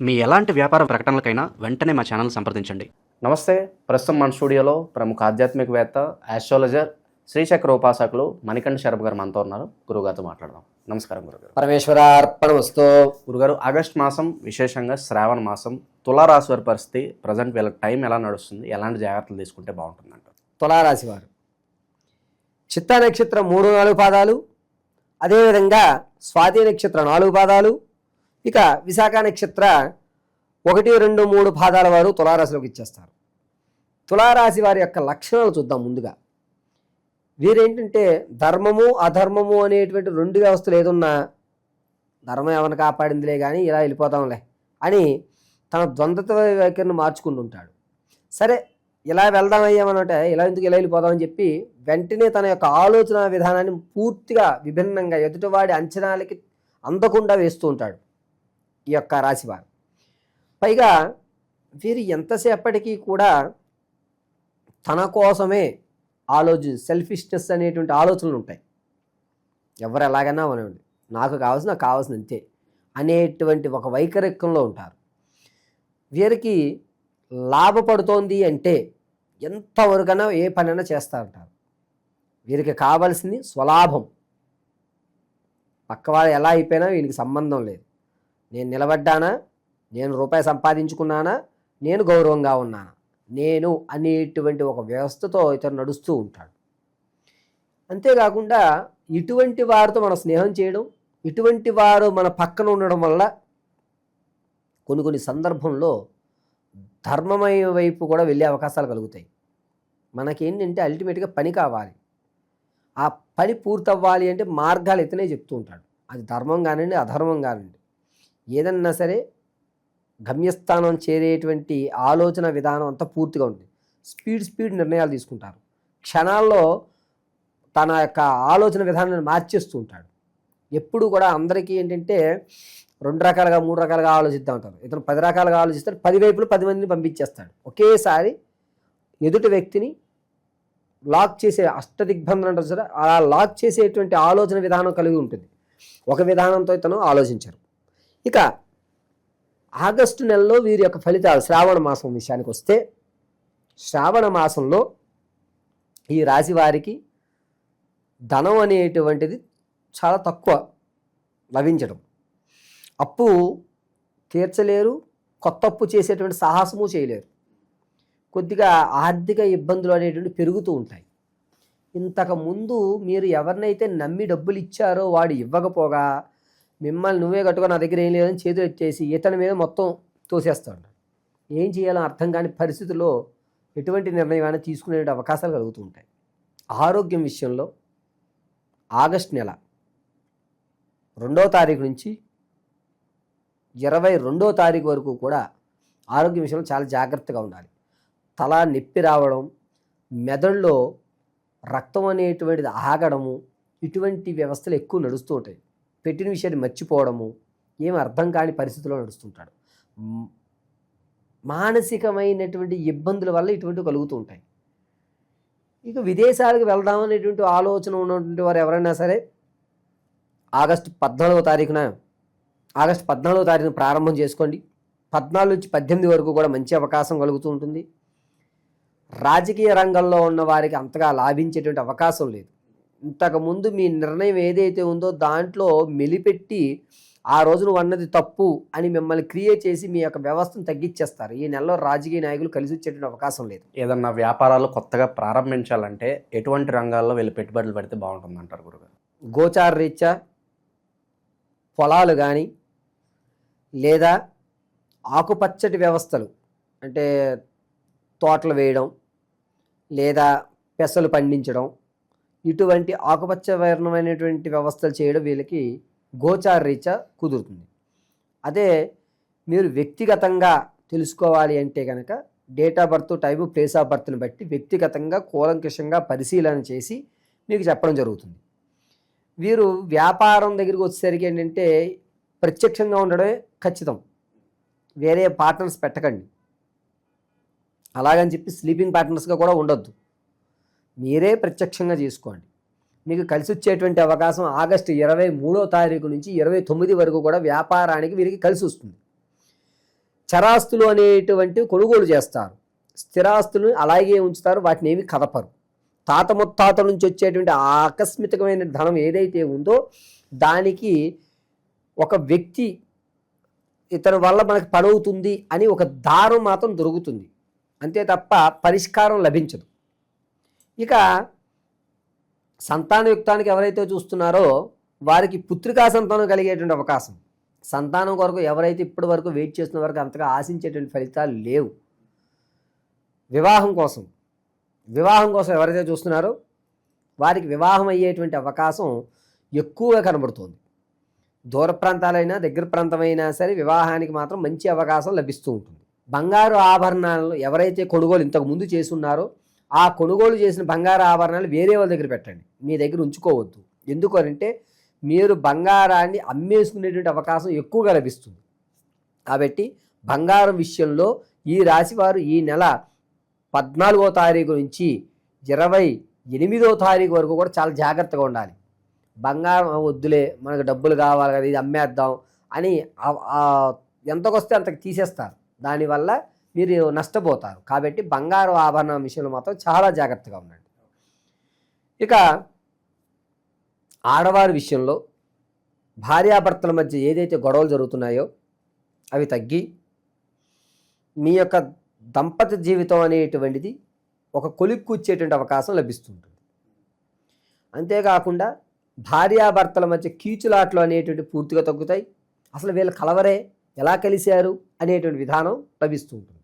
మీ ఎలాంటి వ్యాపార ప్రకటనలకైనా వెంటనే మా ఛానల్ సంప్రదించండి. నమస్తే ప్రస్తుతం మన స్టూడియోలో ప్రముఖ ఆధ్యాత్మికవేత్త ఆస్ట్రాలజర్ శ్రీచక్ర ఉపాసకులు మణికంఠ శరభ్ గారు మనతో ఉన్నారు. గురుగారితో మాట్లాడదాం. నమస్కారం గురుగారు. పరమేశ్వరార్పణమస్తు. గురుగారు ఆగస్ట్ మాసం విశేషంగా శ్రావణ మాసం తులారాశి వారి పరిస్థితి ప్రజెంట్ వీళ్ళకి టైం ఎలా నడుస్తుంది ఎలాంటి జాగ్రత్తలు తీసుకుంటే బాగుంటుందంట తులారాశి వారు చిత్త నక్షత్రం మూడు నాలుగు పాదాలు అదేవిధంగా స్వాతి నక్షత్రం నాలుగు పాదాలు ఇక విశాఖ నక్షత్ర ఒకటి రెండు మూడు పాదాల వారు తులారాశిలోకి ఇచ్చేస్తారు. తులారాశి వారి యొక్క లక్షణాలు చూద్దాం ముందుగా. వీరేంటంటే ధర్మము అధర్మము అనేటువంటి రెండు వ్యవస్థలు ఏదున్నా ధర్మం ఏమైనా కాపాడిందిలే కానీ ఇలా వెళ్ళిపోతాంలే అని తన ద్వంద్వ వైఖరిని మార్చుకుంటుంటాడు సరే ఇలా వెళ్దాం అయ్యామనంటే ఇలా ఎందుకు ఇలా వెళ్ళిపోదామని చెప్పి వెంటనే తన యొక్క ఆలోచన విధానాన్ని పూర్తిగా విభిన్నంగా ఎదుటివాడి అంచనాలకి అందకుండా వేస్తూ ఉంటాడు. ఈ యొక్క రాశివారు పైగా వీరు ఎంతసేపటికి కూడా తన కోసమే ఆలోచి సెల్ఫిష్నెస్ అనేటువంటి ఆలోచనలు ఉంటాయి. ఎవరు ఎలాగైనా అనండి నాకు కావాల్సిన నాకు కావాల్సిన అంతే. అనేటువంటి ఒక వైఖరికంలో ఉంటారు. వీరికి లాభపడుతోంది అంటే ఎంతవరకైనా ఏ పనైనా చేస్తూ ఉంటారు. వీరికి కావాల్సింది స్వలాభం. పక్కవాడు ఎలా అయిపోయినా వీనికి సంబంధం లేదు. నేను నిలబడ్డానా? నేను రూపాయి సంపాదించుకున్నానా? నేను గౌరవంగా ఉన్నానా? నేను అనేటువంటి ఒక వ్యవస్థతో ఇతను నడుస్తూ ఉంటాడు. అంతేకాకుండా ఇటువంటి వారితో మనం స్నేహం చేయడం ఇటువంటి వారు మన పక్కన ఉండడం వల్ల కొన్ని కొన్ని సందర్భంలో ధర్మమయ వైపు కూడా వెళ్ళే అవకాశాలు కలుగుతాయి. మనకేంటంటే అల్టిమేట్గా పని కావాలి. ఆ పని పూర్తవ్వాలి అంటే మార్గాలు ఇతనే చెప్తూ ఉంటాడు. అది ధర్మం కానివ్వండి అధర్మం కానివ్వండి. ఏదన్నా సరే గమ్యస్థానం చేరేటువంటి ఆలోచన విధానం అంతా పూర్తిగా ఉంటుంది స్పీడ్ స్పీడ్ నిర్ణయాలు తీసుకుంటారు. క్షణాల్లో తన యొక్క ఆలోచన విధానాన్ని మార్చేస్తూ ఉంటాడు. ఎప్పుడు కూడా అందరికీ ఏంటంటే రెండు రకాలుగా మూడు రకాలుగా ఆలోచిద్దాం అంటారు ఇతను పది రకాలుగా ఆలోచిస్తాడు పది వైపులు పది మందిని పంపించేస్తాడు. ఒకేసారి ఎదుటి వ్యక్తిని లాక్ చేసే అష్టదిగ్బంధన అంటారు సరే అలా లాక్ చేసేటువంటి ఆలోచన విధానం కలిగి ఉంటుంది. ఒక విధానంతో ఇతను ఆలోచించరు. ఇక ఆగస్టు నెలలో వీరి యొక్క ఫలితాలు శ్రావణ మాసం విషయానికి వస్తే శ్రావణ మాసంలో ఈ రాశి వారికి ధనం అనేటువంటిది చాలా తక్కువ లభించడం. అప్పు తీర్చలేరు కొత్త అప్పు చేసేటువంటి సాహసము చేయలేరు. కొద్దిగా ఆర్థిక ఇబ్బందులు అనేటువంటి పెరుగుతూ ఉంటాయి. ఇంతకుముందు మీరు ఎవరినైతే నమ్మి డబ్బులు ఇచ్చారో వాడు ఇవ్వకపోగా మిమ్మల్ని నువ్వే కట్టుకో నా దగ్గర ఏం లేదని చేతులు ఎత్తేసి ఇతని మీద మొత్తం తోసేస్తాడు. ఏం చేయాలో అర్థం కాని పరిస్థితుల్లో ఎటువంటి నిర్ణయమైనా తీసుకునే అవకాశాలు కలుగుతూ ఉంటాయి. ఆరోగ్యం విషయంలో ఆగస్ట్ నెల రెండో తారీఖు నుంచి ఇరవై రెండో తారీఖు వరకు కూడా ఆరోగ్య విషయంలో చాలా జాగ్రత్తగా ఉండాలి. తల నొప్పి రావడం మెదడులో రక్తం అనేటువంటిది ఆగడము ఇటువంటి వ్యవస్థలు ఎక్కువ నడుస్తూ ఉంటాయి. పెట్టిన విషయాన్ని మర్చిపోవడము ఏం అర్థం కాని పరిస్థితిలో నడుస్తుంటాడు. మానసికమైనటువంటి ఇబ్బందుల వల్ల ఇటువంటివి కలుగుతూ ఉంటాయి. ఇక విదేశాలకు వెళ్దాం అనేటువంటి ఆలోచన ఉన్నటువంటి వారు ఎవరైనా సరే ఆగస్టు పద్నాలుగో తారీఖున ఆగస్టు పద్నాలుగో తారీఖున ప్రారంభం చేసుకోండి. పద్నాలుగు నుంచి పద్దెనిమిది వరకు కూడా మంచి అవకాశం కలుగుతూ ఉంటుంది. రాజకీయ రంగంలో ఉన్న వారికి అంతగా లాభించేటువంటి అవకాశం లేదు. ఇంతకుముందు మీ నిర్ణయం ఏదైతే ఉందో దాంట్లో మెలిపెట్టి ఆ రోజు నువ్వు అన్నది తప్పు అని మిమ్మల్ని క్రియేట్ చేసి మీ యొక్క వ్యవస్థను తగ్గించేస్తారు. ఈ నెలలో రాజకీయ నాయకులు కలిసి వచ్చేటువంటి అవకాశం లేదు. ఏదన్నా వ్యాపారాలు కొత్తగా ప్రారంభించాలంటే ఎటువంటి రంగాల్లో వీళ్ళు పెట్టుబడులు పెడితే బాగుంటుంది అంటారు గురుగారు? గోచార రీత్యా పొలాలు కానీ లేదా ఆకుపచ్చటి వ్యవస్థలు అంటే తోటలు వేయడం లేదా పెసలు పండించడం ఇటువంటి ఆకుపచ్చ వర్ణమైనటువంటి వ్యవస్థలు చేయడం వీళ్ళకి గోచార రీత్యా కుదురుతుంది. అదే మీరు వ్యక్తిగతంగా తెలుసుకోవాలి అంటే కనుక date of birth type place of బర్త్ని బట్టి వ్యక్తిగతంగా కూలంకషంగా పరిశీలన చేసి మీకు చెప్పడం జరుగుతుంది. వీరు వ్యాపారం దగ్గరికి వచ్చేసరికి ఏంటంటే ప్రత్యక్షంగా ఉండడమే ఖచ్చితం. వేరే పార్ట్నర్స్ పెట్టకండి. అలాగని చెప్పి స్లీపింగ్ పార్ట్నర్స్గా కూడా ఉండొద్దు. మీరే ప్రత్యక్షంగా చేసుకోండి. మీకు కలిసి వచ్చేటువంటి అవకాశం ఆగస్టు ఇరవై మూడో తారీఖు నుంచి ఇరవై తొమ్మిది వరకు కూడా వ్యాపారానికి వీరికి కలిసి వస్తుంది చరాస్తులు అనేటువంటివి కొనుగోలు చేస్తారు. స్థిరాస్తులను అలాగే ఉంచుతారు వాటిని ఏమి కదపరు. తాత ముత్తాత నుంచి వచ్చేటువంటి ఆకస్మికమైన ధనం ఏదైతే ఉందో దానికి ఒక వ్యక్తి ఇతని వల్ల మనకు పడవుతుంది అని ఒక దారం మాత్రం దొరుకుతుంది. అంతే తప్ప పరిష్కారం లభించదు. ఇక సంతాన యుక్తానికి ఎవరైతే చూస్తున్నారో వారికి పుత్రికా సంతానం కలిగేటువంటి అవకాశం. సంతానం కొరకు ఎవరైతే ఇప్పటి వరకు వెయిట్ చేస్తున్న వరకు అంతగా ఆశించేటువంటి ఫలితాలు లేవు. వివాహం కోసం వివాహం కోసం ఎవరైతే చూస్తున్నారో వారికి వివాహం అయ్యేటువంటి అవకాశం ఎక్కువగా కనబడుతుంది. దూర ప్రాంతాలైనా దగ్గర ప్రాంతమైనా సరే వివాహానికి మాత్రం మంచి అవకాశం లభిస్తూ ఉంటుంది. బంగారు ఆభరణాలను ఎవరైతే కొనుగోలు ఇంతకు ముందు చేసి ఉన్నారో ఆ కొనుగోలు చేసిన బంగారు ఆభరణాలు వేరే వాళ్ళ దగ్గర పెట్టండి. మీ దగ్గర ఉంచుకోవద్దు. ఎందుకంటే మీరు బంగారాన్ని అమ్మేసుకునేటువంటి అవకాశం ఎక్కువగా లభిస్తుంది. కాబట్టి బంగారం విషయంలో ఈ రాశివారు ఈ నెల పద్నాలుగో తారీఖు నుంచి ఇరవై ఎనిమిదో తారీఖు వరకు కూడా చాలా జాగ్రత్తగా ఉండాలి. బంగారం వద్దులే మనకు డబ్బులు కావాలి కదా ఇది అమ్మేద్దాం అని ఎంతకొస్తే అంతకు తీసేస్తారు. దానివల్ల మీరు నష్టపోతారు. కాబట్టి బంగారు ఆభరణ విషయంలో మాత్రం చాలా జాగ్రత్తగా ఉండండి. ఇక ఆడవారి విషయంలో భార్యాభర్తల మధ్య ఏదైతే గొడవలు జరుగుతున్నాయో అవి తగ్గి మీ యొక్క దంపతి జీవితం అనేటువంటిది ఒక కొలిక్కు వచ్చేటువంటి అవకాశం లభిస్తుంటుంది. అంతేకాకుండా భార్యాభర్తల మధ్య కీచులాట్లు అనేటువంటి పూర్తిగా తగ్గుతాయి. అసలు వీళ్ళ కలవరే ఎలా కలిశారు అనేటువంటి విధానం లభిస్తూ ఉంటుంది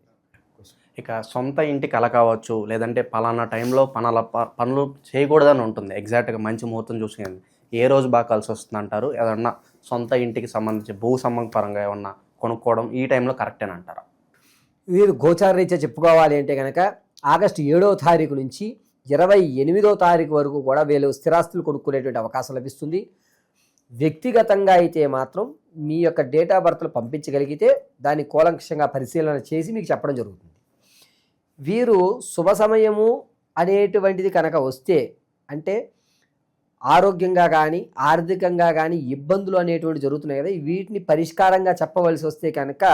ఇక సొంత ఇంటి కళ కావచ్చు లేదంటే పలానా టైంలో పనుల పనులు చేయకూడదని ఉంటుంది. ఎగ్జాక్ట్గా మంచి ముహూర్తం చూసుకుని ఏ రోజు బాగా కలిసి వస్తుంది అంటారు ఏదన్నా సొంత ఇంటికి సంబంధించి భూ సంబంధపరంగా ఏమన్నా కొనుక్కోవడం ఈ టైంలో కరెక్టేనా అంటారా? వీరు గోచార రీత్యా చెప్పుకోవాలి అంటే కనుక ఆగస్టు ఏడవ తారీఖు నుంచి ఇరవై ఎనిమిదో తారీఖు వరకు కూడా వీళ్ళు స్థిరాస్తులు కొనుక్కునేటువంటి అవకాశం లభిస్తుంది. వ్యక్తిగతంగా అయితే మాత్రం మీ యొక్క డేట్ ఆఫ్ బర్త్లు పంపించగలిగితే దాన్ని కూలంకషంగా పరిశీలన చేసి మీకు చెప్పడం జరుగుతుంది. వీరు శుభ సమయము అనేటువంటిది కనుక వస్తే అంటే ఆరోగ్యంగా కానీ ఆర్థికంగా కానీ ఇబ్బందులు అనేటువంటి జరుగుతున్నాయి కదా వీటిని పరిష్కారంగా చెప్పవలసి వస్తే కనుక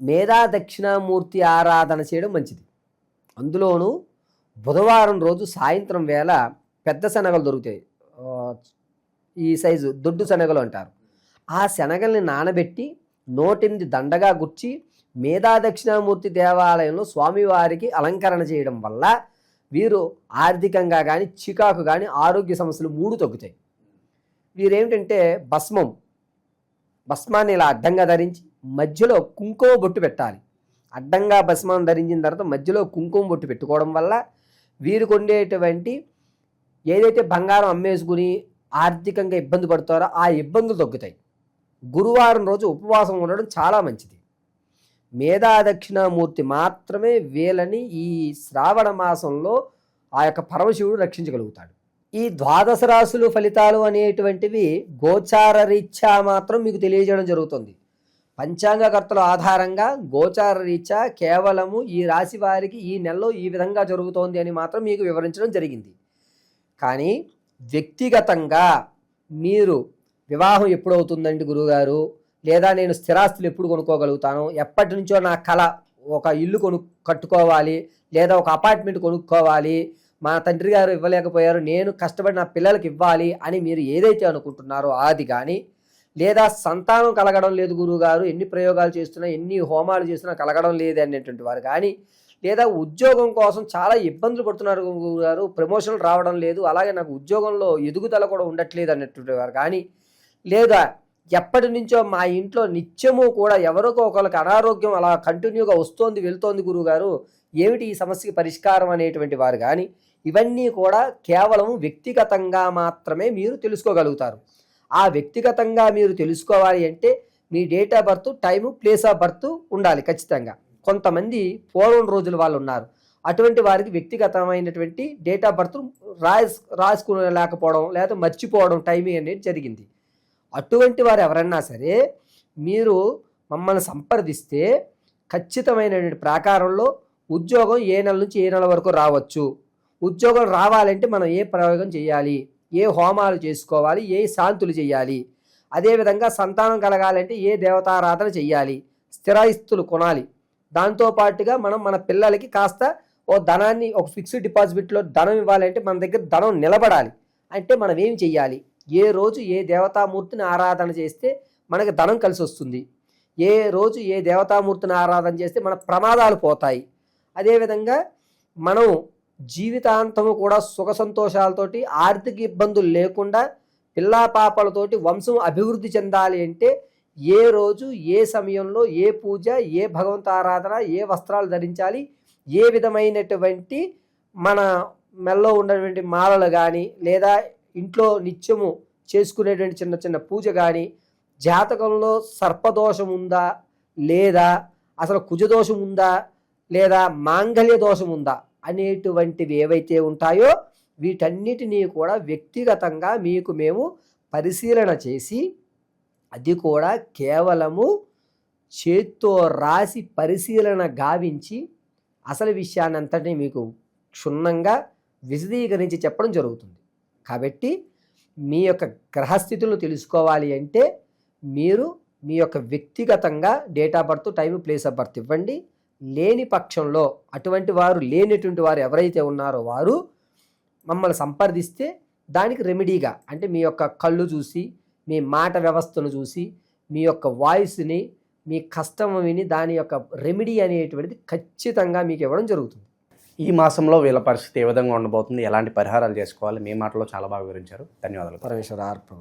మేధా దక్షిణామూర్తి ఆరాధన చేయడం మంచిది. అందులోనూ బుధవారం రోజు సాయంత్రం వేళ పెద్ద శనగలు దొరుకుతాయి. ఈ సైజు దొడ్డు శనగలు అంటారు. ఆ శనగల్ని నానబెట్టి నోటింది దండగా గుచ్చి మేధా దక్షిణామూర్తి దేవాలయంలో స్వామివారికి అలంకరణ చేయడం వల్ల వీరు ఆర్థికంగా కానీ చికాకు కానీ ఆరోగ్య సమస్యలు మూడు తగ్గుతాయి. వీరేమిటంటే భస్మం. భస్మాన్ని ఇలా అడ్డంగా ధరించి మధ్యలో కుంకుమ బొట్టు పెట్టాలి. అడ్డంగా భస్మం ధరించిన తర్వాత మధ్యలో కుంకుమ బొట్టు పెట్టుకోవడం వల్ల వీరికి ఉండేటువంటి ఏదైతే బంగారం అమ్మేసుకుని ఆర్థికంగా ఇబ్బంది పడతారో ఆ ఇబ్బందులు తగ్గుతాయి. గురువారం రోజు ఉపవాసం ఉండడం చాలా మంచిది. మేధాదక్షిణామూర్తి మాత్రమే వీళ్ళని ఈ శ్రావణ మాసంలో ఆ యొక్క పరమశివుడు రక్షించగలుగుతాడు. ఈ ద్వాదశ రాశులు ఫలితాలు అనేటువంటివి గోచార రీత్యా మాత్రం మీకు తెలియజేయడం జరుగుతుంది. పంచాంగకర్తల ఆధారంగా గోచార రీత్యా కేవలము ఈ రాశి వారికి ఈ నెలలో ఈ విధంగా జరుగుతోంది అని మాత్రం మీకు వివరించడం జరిగింది. కానీ వ్యక్తిగతంగా మీరు వివాహం ఎప్పుడవుతుందండి గురువుగారు లేదా నేను స్థిరాస్తులు ఎప్పుడు కొనుక్కోగలుగుతాను? ఎప్పటి నుంచో నా కళ ఒక ఇల్లు కొను కట్టుకోవాలి లేదా ఒక అపార్ట్మెంట్ కొనుక్కోవాలి. మా తండ్రి గారు ఇవ్వలేకపోయారు. నేను కష్టపడి నా పిల్లలకి ఇవ్వాలి అని మీరు ఏదైతే అనుకుంటున్నారో అది కానీ లేదా సంతానం కలగడం లేదు గురువుగారు ఎన్ని ప్రయోగాలు చేస్తున్నా ఎన్ని హోమాలు చేస్తున్నా కలగడం లేదు అనేటువంటి వారు కానీ లేదా ఉద్యోగం కోసం చాలా ఇబ్బందులు పడుతున్నారు గురువుగారు ప్రమోషన్లు రావడం లేదు అలాగే నాకు ఉద్యోగంలో ఎదుగుదల కూడా ఉండట్లేదు అన్నటువంటి వారు కానీ లేదా ఎప్పటి నుంచో మా ఇంట్లో నిత్యము కూడా ఎవరికో ఒకరికి అనారోగ్యం అలా కంటిన్యూగా వస్తోంది వెళ్తోంది గురువుగారు. ఏమిటి ఈ సమస్యకి పరిష్కారం అనేటువంటి వారు కానీ ఇవన్నీ కూడా కేవలం వ్యక్తిగతంగా మాత్రమే మీరు తెలుసుకోగలుగుతారు. ఆ వ్యక్తిగతంగా మీరు తెలుసుకోవాలి అంటే మీ date of birth time place of birth ఉండాలి ఖచ్చితంగా. కొంతమంది పూర్వం రోజుల వాళ్ళు ఉన్నారు. అటువంటి వారికి వ్యక్తిగతమైనటువంటి డేట్ ఆఫ్ బర్త్ రాస్ రాసుకునేలేకపోవడం లేదా మర్చిపోవడం టైమింగ్ అనేది జరిగింది. అటువంటి వారు ఎవరన్నా సరే మీరు మమ్మల్ని సంప్రదిస్తే ఖచ్చితమైనటువంటి ప్రాకారంలో ఉద్యోగం ఏ నెల నుంచి ఏ నెల వరకు రావచ్చు. ఉద్యోగం రావాలంటే మనం ఏ ప్రయోగం చేయాలి? ఏ హోమాలు చేసుకోవాలి? ఏ శాంతులు చేయాలి? అదేవిధంగా సంతానం కలగాలంటే ఏ దేవతారాధన చేయాలి? స్థిరాయిస్తులు కొనాలి. దాంతో పాటుగా మనం మన పిల్లలకి కాస్త ఓ ధనాన్ని ఒక ఫిక్స్డ్ డిపాజిట్లో ధనం ఇవ్వాలంటే మన దగ్గర ధనం నిలబడాలి. అంటే మనం ఏం చెయ్యాలి ఏ రోజు ఏ దేవతామూర్తిని ఆరాధన చేస్తే మనకి ధనం కలిసి వస్తుంది. ఏ రోజు ఏ దేవతామూర్తిని ఆరాధన చేస్తే మన ప్రమాదాలు పోతాయి. అదేవిధంగా మనం జీవితాంతము కూడా సుఖ సంతోషాలతోటి ఆర్థిక ఇబ్బందులు లేకుండా పిల్లా పాపలతోటి వంశం అభివృద్ధి చెందాలి అంటే ఏ రోజు ఏ సమయంలో ఏ పూజ ఏ భగవంత ఆరాధన ఏ వస్త్రాలు ధరించాలి ఏ విధమైనటువంటి మన మెల్లో ఉన్నటువంటి మాలలు కానీ లేదా ఇంట్లో నిత్యము చేసుకునేటువంటి చిన్న చిన్న పూజ కానీ జాతకంలో సర్పదోషం ఉందా లేదా అసలు కుజదోషం ఉందా లేదా మాంగళ్య దోషం ఉందా అనేటువంటివి ఏవైతే ఉంటాయో వీటన్నిటినీ కూడా వ్యక్తిగతంగా మీకు మేము పరిశీలన చేసి అది కూడా కేవలము చేత్తో రాసి పరిశీలన గావించి అసలు విషయాన్నంతటినీ మీకు క్షుణ్ణంగా విశదీకరించి చెప్పడం జరుగుతుంది. కాబట్టి మీ యొక్క గ్రహస్థితులను తెలుసుకోవాలి అంటే మీరు మీ యొక్క వ్యక్తిగతంగా date of birth time place of birth ఇవ్వండి. లేని పక్షంలో అటువంటి వారు లేనటువంటి వారు ఎవరైతే ఉన్నారో వారు మమ్మల్ని సంప్రదిస్తే దానికి రెమెడీగా అంటే మీ యొక్క కళ్ళు చూసి మీ మాట వ్యవస్థను చూసి మీ యొక్క వాయిస్ని మీ కష్టం విని దాని యొక్క రెమెడీ అనేటువంటిది ఖచ్చితంగా మీకు ఇవ్వడం జరుగుతుంది. ఈ మాసంలో వీళ్ళ పరిస్థితి ఏ విధంగా ఉండబోతుంది? ఎలాంటి పరిహారాలు చేసుకోవాలి? మీ మాటలో చాలా బాగా వివరించారు. ధన్యవాదాలు. పరమేశ్వర ఆర్పణ